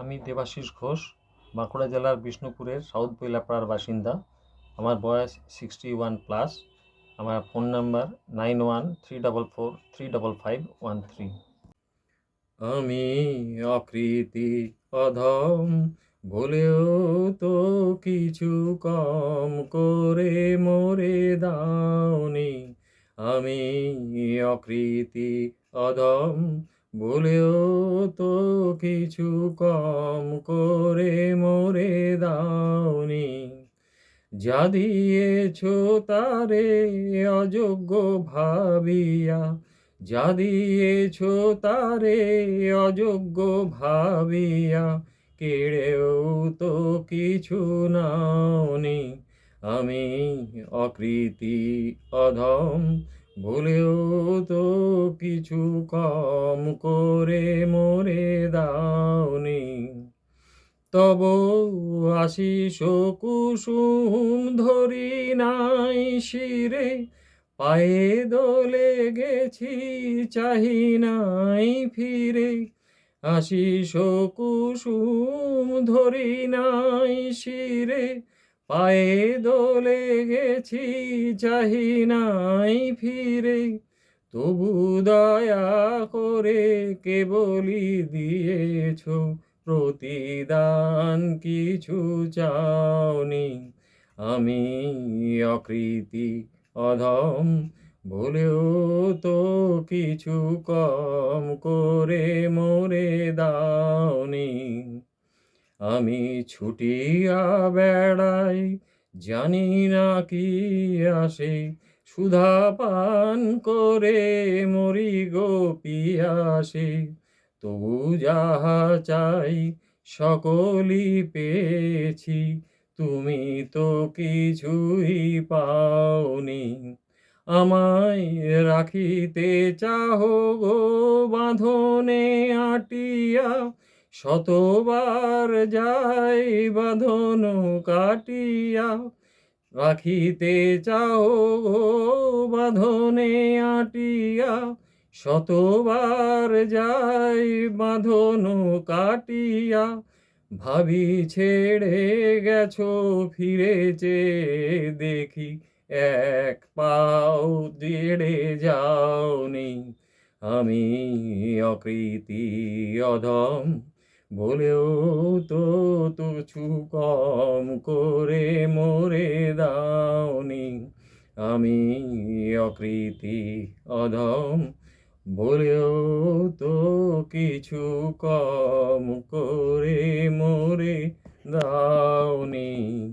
আমি দেবাশিস ঘোষ, বাঁকুড়া জেলার বিষ্ণুপুরের সাউথ বেলাপাড়ার বাসিন্দা। আমার বয়স সিক্সটি ওয়ান প্লাস আমার phone number nine one three double four three double five one three আমি অকৃতি অধম বলেও তো কিছু কম করে মরে দাওনি। আমি অকৃতি অধম বলেও তো কিছু কম করে মরে দাওনি। যা দিয়েছ তারে অযোগ্য ভাবিয়া, যা দিয়েছ তারে অযোগ্য ভাবিয়া, কেড়েও তো কিছু নাওনি। আমি অকৃতি অধম, ভুলেও তো কিছু কম করে মরে দাওনি। তব আশিস কুসুম ধরি নাই শিরে, পায়ে দোলে গেছি চাহি নাই ফিরে। আশিস কুসুম ধরি নাই শিরে, পায়ে দোলে গেছি চাহি নাই ফিরে। তবু দয়া করে কেবলই দিয়েছ প্রতিদান কিছু চাওনি। আমি অকৃতি, অধম, বলেও তো কিছু কম করে মরে দাওনি। আমি ছুটিয়া বেড়াই, জানি না কি আসে সুধা পান করে মরি গো পিয়াসে। তবু যাহা চাই সকলি পেয়েছি, তুমি তো কিছুই পাওনি। আমায় রাখিতে চাহ গো বাঁধনে আটিয়া, শতবার যাই বাঁধন কাটিয়া রাখিতে চাও গো বাঁধনে আটিয়া, শতবার যাই বাঁধন কাটিয়া, ভাবি ছেড়ে গেছো ফিরেছে দেখি এক পাও জেড়ে যাওনি। আমি অকৃতি অধম বলেও তো তুছু কম করে মোরে দাওনি। আমি অকৃতি অধম, বলেও তো কিছু কম করে মোরে দাওনি।